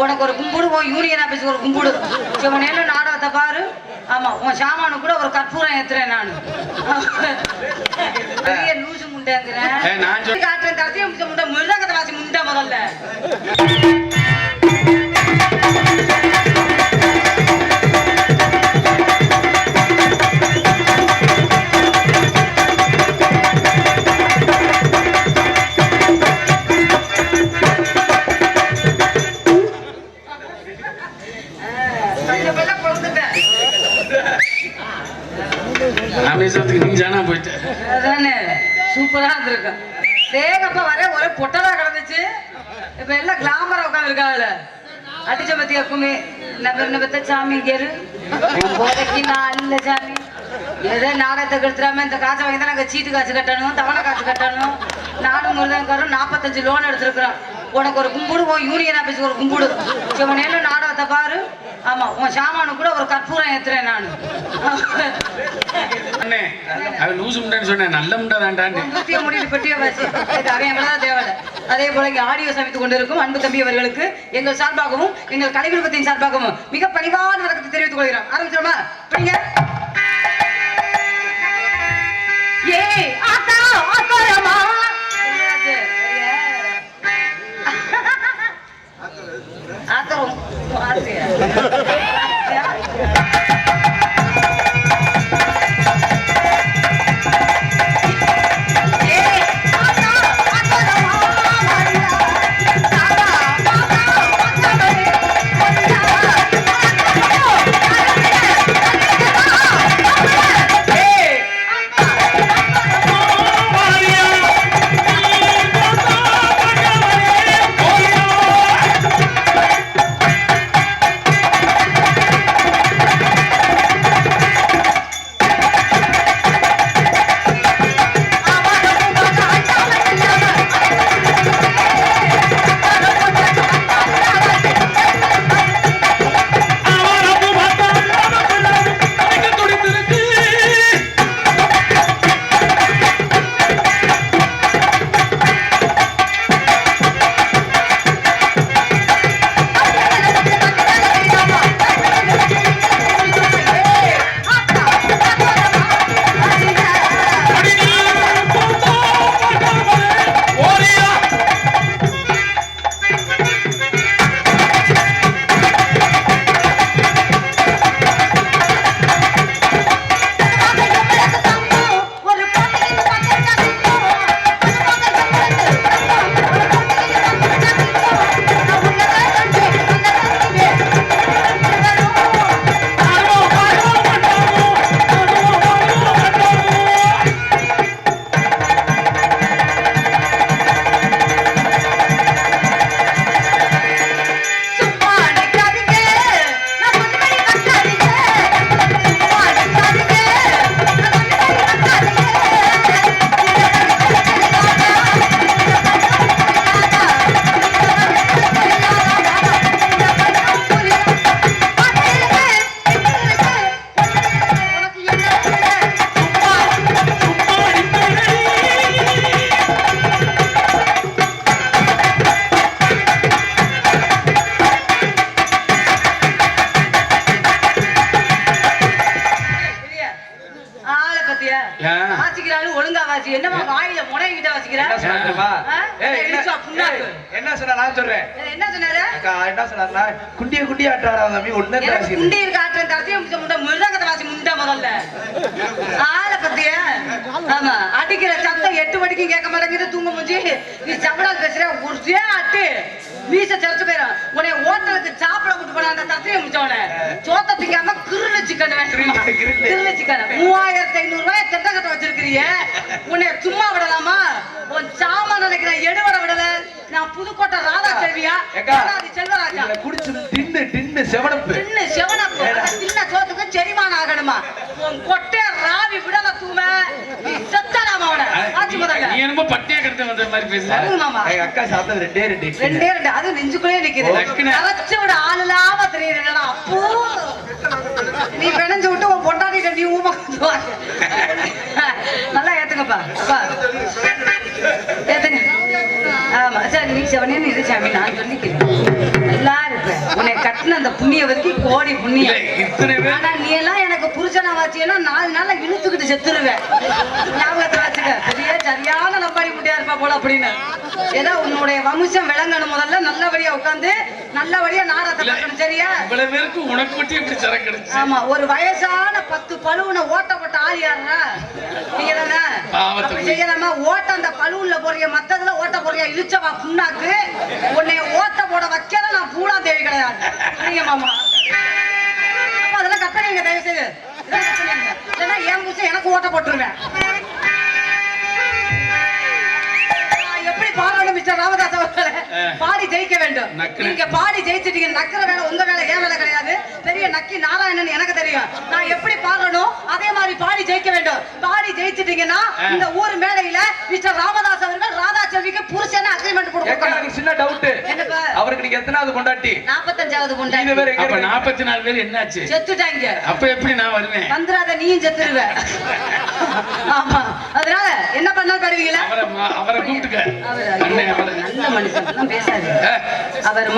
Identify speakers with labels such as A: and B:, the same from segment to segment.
A: உனக்கு ஒரு கும்பிடு உன் யூனியன் ஆபீஸ்க்கு ஒரு கும்பிடு. இவன் என்ன நாடகத்தை பாரு. ஆமா உன் சாமானு கூட ஒரு கற்பூரம் ஏத்துறேன் நானு. பெரிய லூசு முண்டைங்கிறேன் காட்டுறேன் தரத்தையும் முண்டை மிருதகத்தை வாசி முண்டை முதல்ல.
B: ராமேஸ்வரத்துக்கு நீ ஜானா போயிட்ட.
A: அதானே சூப்பரா இருந்திருக்கும். தேகப்ப வர ஒரே பொட்டலா கிடந்துச்சு. இப்ப எல்லாம் கிளாமரா உட்காந்துருக்காங்கல்ல அடிச்ச பத்தி அக்குமே நம்ம என்ன பத்த சாமி கேரு போதைக்கு நான் இல்ல சாமி. ஏதோ நாடகத்தை கெடுத்துடாம இந்த காசை வாங்கி தான் நாங்கள் சீட்டு காசு கட்டணும் தவணை காசு கட்டணும். நானும் முருதன்காரும் நாற்பத்தஞ்சு லோன் எடுத்திருக்கிறோம். உனக்கு ஒரு கும்பிடு உன் யூனியன் ஆபீஸ்க்கு ஒரு கும்பிடு. இவன் நாடகத்தை பாரு. ஆமா உன் சாமானு கூட ஒரு கற்பூரம் ஏத்துறேன் நானு.
B: அவன் லூசு முண்டான்னு சொன்னேன் நல்ல முண்டா வேண்டாம்
A: முத்திய முடிவு பெட்டிய வாசி அவன் எவ்வளவு தேவையில்லை அதே போல இங்கே ஆடியோ சமைத்துக் கொண்டிருக்கும் அன்பு தம்பி அவர்களுக்கு எங்கள் சார்பாகவும் எங்கள் கலை குடும்பத்தின் சார்பாகவும் மிக பணிவான வணக்கத்தை தெரிவித்துக் கொள்கிறோம். ஆரம்பிச்சிடுமா பிடிங்க ஏய் ஆத்தா ஆத்தாரமா? ஆத்தரம் ஆத்தியா ஒழுங்கா வாசி என்னமா வாயில முனைகிட்ட
C: என்ன சொன்னா நான் சொல்றேன்.
A: என்ன சொன்னாரு?
C: என்ன சொன்னாருன்னா குண்டிய குண்டிய ஆட்டாடா தம்பி ஒண்ணு
A: எனக்கு குண்டி இருக்க ஆற்றம் தரத்தையும் முடிச்ச முண்டை மிருதகத்தை வாசி முண்டை முதல்ல. ஆளை பத்தியா? ஆமா அடிக்கிற சத்தம் எட்டு மணிக்கும் கேட்க மாட்டேங்குது தூங்க முடிஞ்சு நீ சம்பளம் பேசுற ஒரே ஆட்டு. மீச சிறச்சு போயிடும் உன்னை ஹோட்டலுக்கு சாப்பிட கூட்டு போன அந்த தத்தையும் முடிச்சவன சோத்த திங்காம கிருளு சிக்கன். கிருளு சிக்கன். மூவாயிரத்தி ஐநூறு ரூபாய் உன்னை சும்மா விடலாமா? உன் சாமான் நினைக்கிறேன் எடுவட விடல. நான் புதுக்கோட்டை ராதா செல்வியா? செல்வராஜா
C: குடிச்சு டின்னு டின்னு செவனப்பு.
A: தின்னு செவனப்பு. தின்ன சோத்துக்கு செரிமானம் ஆகணுமா? உன் கொட்டை ராவி விடல தூம. நீ செத்தலாம் அவன? ஆச்சு முதல்ல
B: நீ என்னமோ பட்டியா கிடத்து வந்த மாதிரி பேசுற.
A: சொல்லுங்க மாமா.
C: எங்க அக்கா சாப்பிட்டது ரெண்டே ரெண்டு.
A: ரெண்டே ரெண்டு. அது நெஞ்சுக்குள்ளே நிக்குது. கரைச்சு விட ஆள் இல்லாம அப்போ. நீ பிணைஞ்சு விட்டு உன் பொண்டாட்டி நீ ஊம நல்லா ஏத்துங்கப்பா. அப்பா. ஏத்துங்க. ஆமா சரி நீ செவனேன்னு இரு சாமி நான் சொல்லிக்கிறேன். நல்லா இருப்பேன் உன்னை கட்டின அந்த புண்ணியவதிக்கு கோடி
B: இல்ல
A: புண்ணியம் ஆனா நீ எல்லாம் எனக்கு புருஷனா வாச்சியன்னா நாலு நாள்ல இழுத்துக்கிட்டு செத்துருவேன். ஞாபகத்தை வச்சுக்க. பெரிய சரியான நம்பாடி முட்டியா இருப்பா போல அப்படின்னு. ஏதோ உன்னுடைய வம்சம் விளங்கணும் முதல்ல நல்லபடியா உட்காந்து நல்லபடியா நாடகத்தை பார்க்கணும் சரியா?
B: இவ்வளவு பேருக்கு உனக்கு மட்டும் எப்படி சரக்கு கிடைச்சு
A: ஆமா ஒரு வயசான பத்து பழுவுன ஓட்டப்பட்ட ஆள் நீங்க தானே அப்படி செய்யலாமா? ஓட்ட அந்த பழுவுல போறிய மத்ததுல ஓட்ட இழுச்சவா புண்ணாக்கு? உன்னைய ஓட்ட போட வைக்கல நான் பூலா தேவி கிடையாது. சரிங்க மாமா? அப்ப அதெல்லாம் கட்டணைங்க தயவு செய்து. இல்லைன்னா என் புருஷன் எனக்கு ஓட்ட போட்டுருவேன். எப்படி பாடணும் மிஸ்டர் ராமதாஸ் அவர்களே. பாடி ஜெயிக்க வேண்டும். நீங்க பாடி ஜெயிச்சிட்டீங்க நக்கிற வேலை உங்க வேலை ஏன் வேலை கிடையாது. பெரிய நக்கி நாராயணன் எனக்கு தெரியும். நான் எப்படி பாடணும் அதே மாதிரி பாடி ஜெயிக்க வேண்டும். பாடி ஜெயிச்சிட்டீங்கன்னா. இந்த ஊர் மேடையில மிஸ்டர் ராமதாஸ் அவர்கள் ராதா செல்விக்கு புருஷன அக்ரிமெண்ட்
C: ஏக்கா,
A: கொடுக்கணும்
C: எனக்கு சின்ன டவுட்
A: என்னப்பா?
C: அவருக்கு நீங்க எத்தனாவது கொண்டாட்டி
A: நாற்பத்தஞ்சாவது
C: நீங்க
A: கொண்டாடி
C: வேற எங்க
B: அப்ப
C: இருக்கீங்க?
B: நாற்பத்தி நாலு பேர் என்னாச்சு?
A: செத்துட்டாங்க.
B: அப்ப எப்படி நான் வருவேன்?
A: வந்துடாத நீயும் செத்துருவ. ஆமா. அதனால என்ன பண்ணாலும் பாடுவீங்களா
B: அவரை கூப்பிட்டுக்க.
A: நல்ல மனுஷன் பேசாது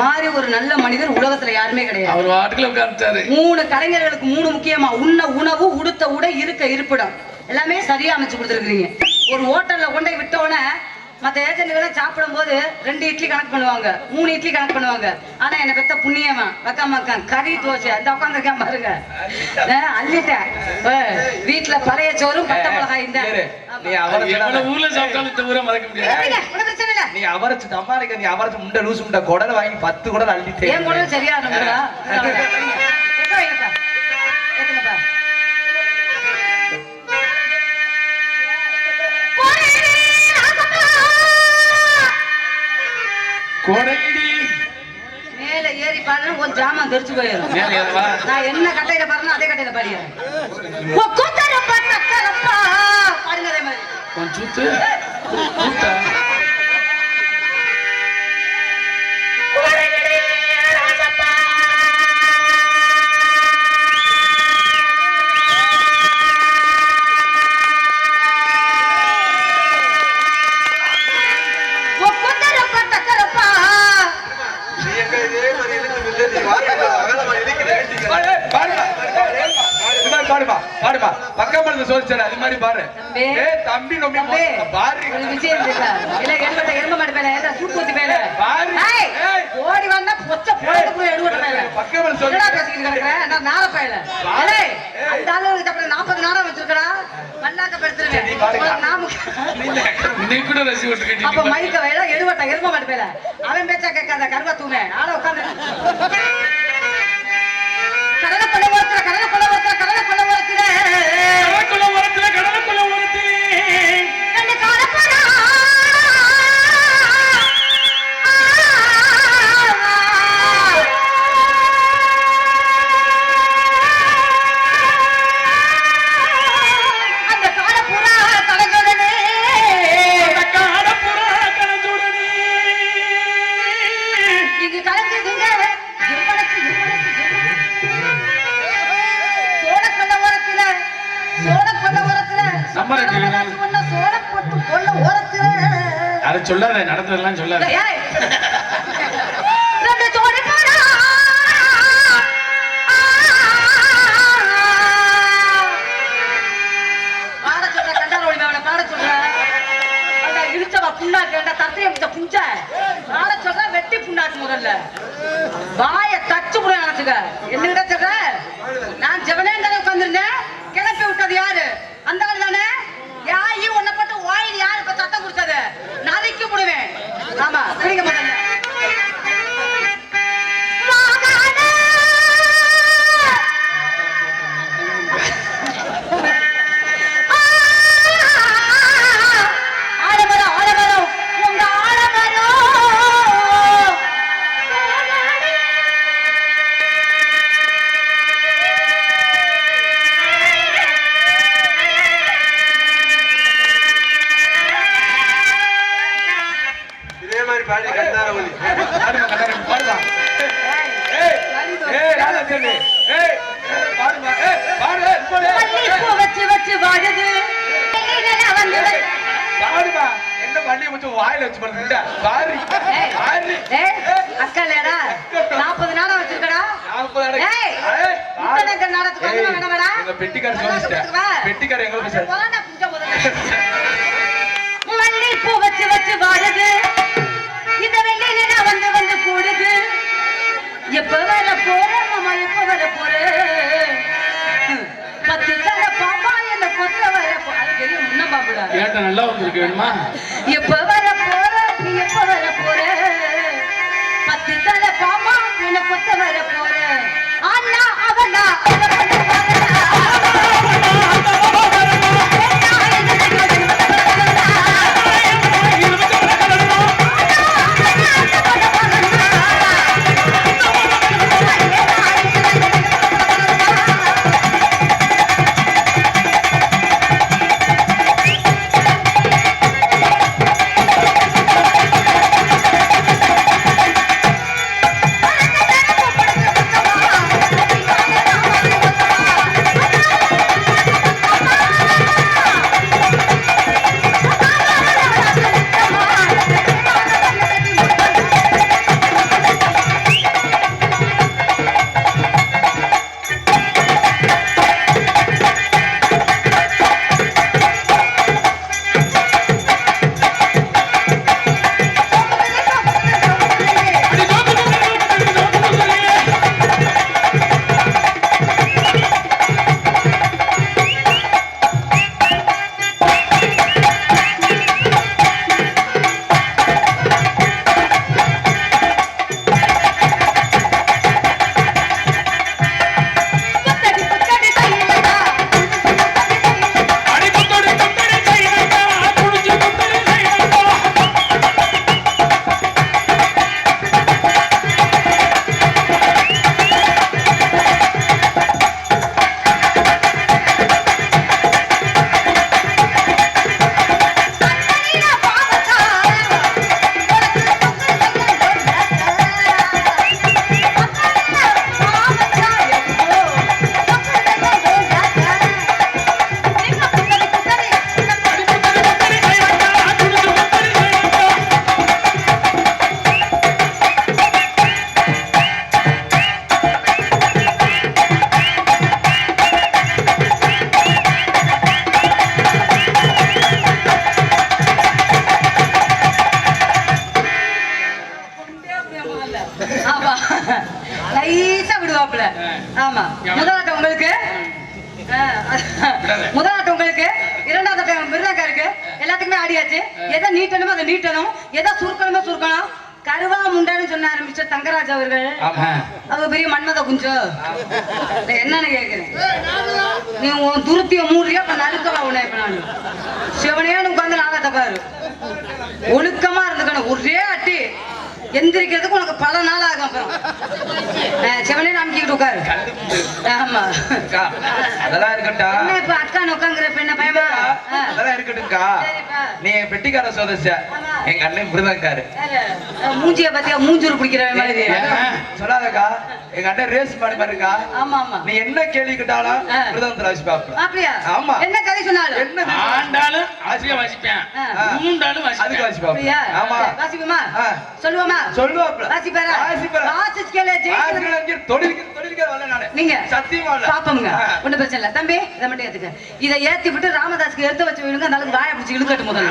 A: மாதிரி ஒரு நல்ல மனிதர் உலகத்துல யாருமே கிடையாது.
B: அவர் வாட்டுக்குள்ள உட்கார்ந்துட்டாரு.
A: மூணு கலைஞர்களுக்கு மூணு முக்கியமா. உண்ண உணவு உடுத்த உடை இருக்க இருப்பிடம். எல்லாமே சரியா அமைச்சு கொடுத்துருக்கீங்க ஒரு ஹோட்டல்ல கொண்டு விட்டோன்னே மற்ற ஏஜென்ட்களை சாப்பிடும் போது ரெண்டு இட்லி கணக்கு பண்ணுவாங்க. மூணு இட்லி கணக்கு பண்ணுவாங்க. ஆனா என்ன பெத்த புண்ணியவன் வக்காம இருக்கான் கறி தோசை அந்த உட்காந்துருக்கேன் பாருங்க. அள்ளிட்டேன். வீட்டுல பழைய சோறும் பட்டை மிளகாய் இந்த
C: அவரை முண்டை லூசு முண்டை குடலை வாங்கி பத்து குடல் அள்ளிட்டே
A: ஏன் குடல் சரியா இருந்ததா மேல ஏறி பாருங்க கொஞ்சம் ஜாமான் தெரிச்சு போயிடும். நான் என்ன கட்டையில பாருங்க அதே கட்டையில நக்கரப்பா பாருங்க அதே மாதிரி.
B: கொஞ்சம்
C: மாதிரி பாரு
A: தம்பி.
C: ஏ தம்பி நம்பி
A: தம்பி,
C: பாரு
A: ஒரு விஷயம் இருக்கா? இல்ல, எடுபட்ட எருமை மாடு மேல, ஏதா.
C: பாரு.
A: ஓடி வந்தா பொச்ச போறதுக்குள்ள எடுபட்ட மேல.
C: பக்கம் படுத்து
A: என்னடா
C: சொல்லு
A: பேசிக்கிட்டு கிடக்குற? நான் நார பயல.
C: பாரு.
A: ஏய், அந்த ஆளு கிட்ட அப்புறம் 40 நாரம் வச்சிருக்கடா. மல்லாக்க
B: கூட ரசி
A: அப்ப மைக்க வயல எடுபட்ட எருமை மாடு மேல. அவன் பேச்சா கேட்காத கருவா தூமே ஆள கடலை கடலை புண்ணாக்கு, அந்த தத்தைய மிச்ச புஞ்ச. பாட சொல்ற, வெட்டி புண்ணாக்கு முதல்ல. வாய தச்சு புட நினைச்சுக்க என்னகிட்ட சொல்ற? நான் ஜெவனேந்தர உட்கார்ந்திருந்தேன் கிளப்பி விட்டது யாரு அந்த ஆள் தானே யாயி உன்னை பட்டு வாயில் யாரு இப்ப சத்தம் கொடுத்தது நதைக்கு விடுவேன் ஆமா
C: பெட்டிக்கார
A: கொடுத்துருவா.
C: பெட்டிக்கார
A: குஞ்ச முதல்ல. மல்லிப்பூ வச்சு வச்சு வாழுது. இந்த வெள்ளியில வந்து வந்து கூடுது. எப்ப வர போற மாமா எப்ப வர போற? பத்து தர பாப்பா என்ன கொத்த வர போ- அது பெரிய முன்ன பாப்புடா.
B: ஏட்ட நல்லா வந்திருக்கு வேணுமா?
A: எப்ப வர போற நீ எப்ப வர போற? பத்து தர பாப்பா என்ன கொத்த வர குஞ்சு நான் என்னன்னு கேக்குறேன் நீ உன் துருத்திய மூடுறியா அப்ப நறுக்கவா உன்னை இப்ப நான் சிவனேன்னு உட்காந்து நாகத்தை பாரு ஒழுக்கமா இருந்துக்கணும் ஒரே அட்டி எந்திரிக்கிறதுக்கு உனக்கு பல நாள் ஆகும் அப்புறம் சிவனே நம்பிக்கிட்டு உட்காரு ஆமா
C: அதெல்லாம் இருக்கட்டா
A: இப்ப அக்கா உட்காங்குற பெண்ண பயமா.
C: அதெல்லாம் இருக்கட்டும்க்கா. நீ என் பெட்டிக்கார
A: ஆமா.
C: எங்க அண்ணன்
A: யாரு? அஹ் மூஞ்சிய பாத்தியா மூஞ்சூர் பிடிக்கிறவன் மாதிரி
C: சொல்லாதக்கா எங்க அண்ணன் ரேஸ் மாடு இருக்கா
A: ஆமா ஆமா.
C: நீ என்ன கேள்வி கேட்டாலும் பாப்பேன்
A: அப்படியா?
C: ஆமா.
A: என்ன கதை சொன்னாலும்?
C: என்ன
B: ஆண்டாலும் ஆசிரியா வாசிப்பேன்.
A: ஆ.
B: மூண்டாலும்
C: அதுக்கு
B: வாசிப்பேன்
C: வச்சு பாப்பேன்
A: அப்படியா?
C: ஆமா.
A: வாசிப்போமா. சொல்லுவோமா?
C: சொல்லுவாப்ல
A: வாசிப்பாரா?
C: வாசிப்பாரா?
A: வாசிச்சு கேளு ஜெயிக்கிறது
C: தொழிலுக்கு தொழிலுக்கு வரல நானு.
A: நீங்க
C: சத்தியமா
A: பிரச்சனை இல்ல. தம்பி இதை மட்டும் ஏத்துக்க. இதை ஏத்தி விட்டு ராமதாஸ்க்கு எடுத்து வச்சு விடுங்க அந்த வாயை பிடிச்சி இழுக்கட்டும் முதல்ல.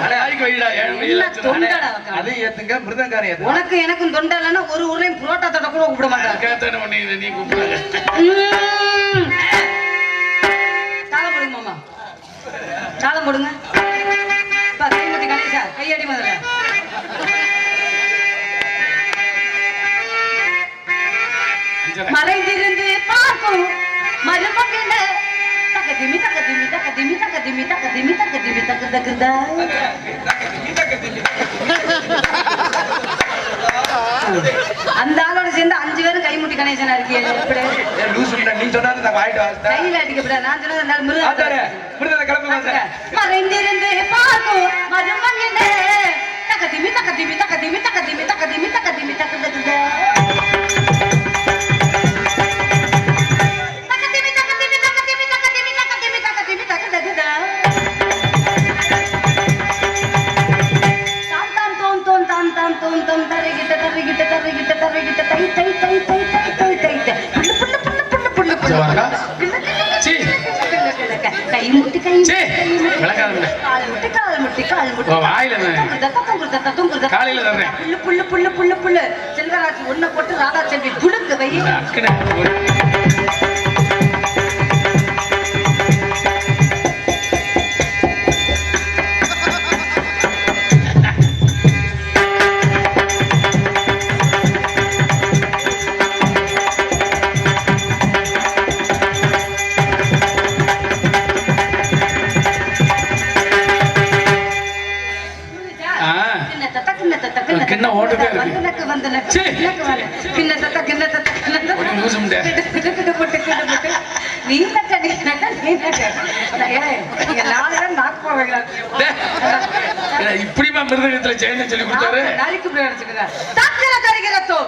A: தொண்டடா.
C: அது ஏத்துங்க
A: உனக்கு எனக்கும் தொண்டை இல்லைன்னா ஒரு ஊர்லயும் புரோட்டா தொட்ட கூட கூப்பிட மாட்டாங்க.
B: கேத்தானே உன்னை நீ கூப்பிடுங்க.
A: தாளம் போடுங்க மாமா தாளம் போடுங்க கைமுட்டி கணேசா கையடி முதல்ல. மறைந்திருந்து பார்க்கும் மருமகன தக்கதிமி தக்கதிமி தக்கதிமி தக்கதிமி தக்கதிமி தக்க தக்குதா அந்த ஆளோட சேர்ந்து அஞ்சு பேரும் கைமுட்டி கணேசனா இருக்கீங்க. எப்படி?
C: நீ சொன்னாலும் நான்
A: கையில நான் சொன்னது
C: ஆத்தாரே,
A: மிருகம்
C: மிருதத்தை கிளம்பி வாங்க
A: மறைந்திருந்து பார்க்கும் தக்கதிமி தக்கதிமி தக்கதிமி தத்தம்
B: காலையில
A: புல்லு புல்லு புல்லு புல்லு புல்லு. செல்வராஜ் ஒண்ணு போட்டு ராதா செல்வி வை. கிட்டு, கிட்டு, கிட்டு போட்டு, கிட்டு போட்டு. நீ நக்க, நீ நக்க, நீ போவீங்களா?
B: இப்படிமா மிருதகத்துல ஜெயந்த சொல்லி கொடுத்தாரு
A: நாளைக்கு இப்படி. தாக்கிர தருகிறத்தோ.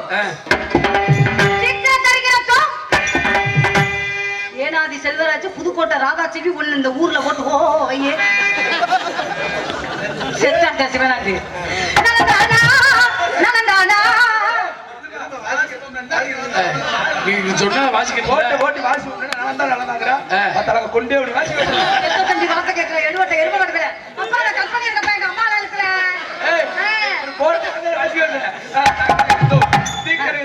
A: ஏனாதி செல்வராஜ் புதுக்கோட்டை ராதாச்செவி ஒண்ணு இந்த ஊர்ல போட்டு ஓ ஐயே செத்தாண்ட சிவனாண்டி நலந்தானா, நலந்தானா.
B: நீ நீ சொன்னா வாசிக்க
C: போட்டு போட்டு வாசி நான் தான் நடந்தாங்கிறா. மத்தவங்க கொண்டே விடு வாசி விட்டு
A: எத்தோ கேட்கிற, எடுபட்ட எருமை கிடக்குற. அப்பா, நான் கற்பனை இருக்கப்ப எங்க அம்மாலாம் இருக்கிற.
C: ஏய்
A: ஆ.
C: போட்டு வாசி
A: தாக்குற. சீக்கிர.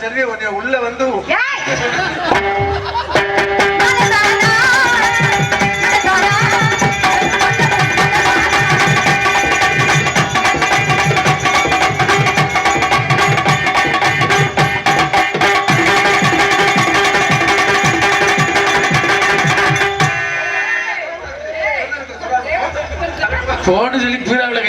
C: சரி உன்னை உள்ள வந்து
A: ஏய்.
B: போன்னு சொல்லி பீராவில